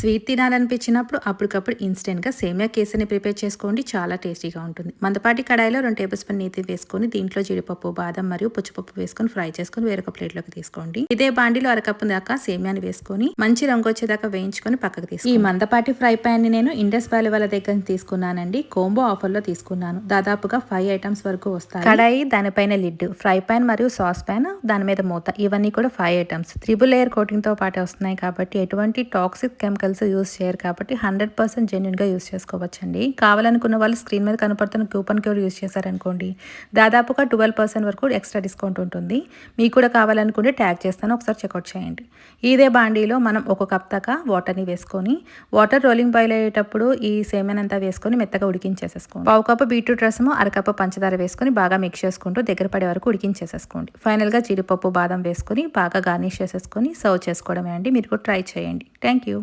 Sweet తినాలనిపించినప్పుడు అప్పటికప్పుడు ఇన్స్టెంట్గా సేమియా కేసరిని ప్రిపేర్ చేసుకోండి. చాలా టేస్టీగా ఉంటుంది. మందపాటి కడాయిలో రెండు టేబుల్ స్పూన్ నీతి వేసుకొని దీంట్లో జీడిపప్పు బాదం మరియు పుచ్చిపప్పు వేసుకొని ఫ్రై చేసుకొని వేరొక ప్లేట్లోకి తీసుకోండి. ఇదే బాండిలో అరకప్పు దాకా సేమియాని వేసుకొని మంచి రంగు వచ్చేదాకా వేయించుకొని పక్కకు తీసుకుని ఈ మందపాటి ఫ్రై ప్యాన్ని నేను ఇండస్ వ్యాలీ వాళ్ళ దగ్గర తీసుకున్నానండి. కోంబో ఆఫర్లో తీసుకున్నాను. దాదాపుగా ఫైవ్ ఐటమ్స్ వరకు వస్తాయి. కడాయి దానిపైన లిడ్ ఫ్రై పాన్ మరియు సాస్ పాన్ దాని మీద మూత. ఇవన్నీ కూడా ఫైవ్ ఐటమ్స్. త్రిబుల్ లేయర్ కోటింగ్తో పాటు వస్తున్నాయి కాబట్టి ఎటువంటి టాక్సిక్ కెమికల్స్ యూస్ చేయరు కాబట్టి హండ్రెడ్ పర్సెంట్ జెన్యున్గా యూస్ చేసుకోవచ్చండి. కావాలనుకున్న వాళ్ళు స్క్రీన్ మీద కనపడుతున్న కూపన్ కోడ్ యూస్ చేశారనుకోండి దాదాపుగా ట్వెల్వ్ పర్సెంట్ వరకు ఎక్స్ట్రా డిస్కౌంట్ ఉంటుంది. మీకు కూడా కావాలనుకుంటే ట్యాగ్ చేస్తాను ఒకసారి చెక్అవుట్ చేయండి. ఇదే బాండీలో మనం ఒక కప్ దాకా వాటర్ని వేసుకొని వాటర్ రోలింగ్ బాయిల్ అయ్యేటప్పుడు ఈ సేమెన్ అంతా వేసుకొని మెత్తగా ఉడికించేసేసుకోండి. పావు కప్పు బీట్రూట్ రసము అరకప్పు పంచదార వేసుకొని బాగా మిక్స్ చేసుకుంటూ దగ్గర పడే వరకు ఉడికించేసేసుకోండి. ఫైనల్గా జీడిపప్పు బాదం వేసుకొని బాగా గార్నిష్ చేసేసుకొని సర్వ్ చేసుకోవడమే అండి. మీరు కూడా ట్రై చేయండి. Thank you.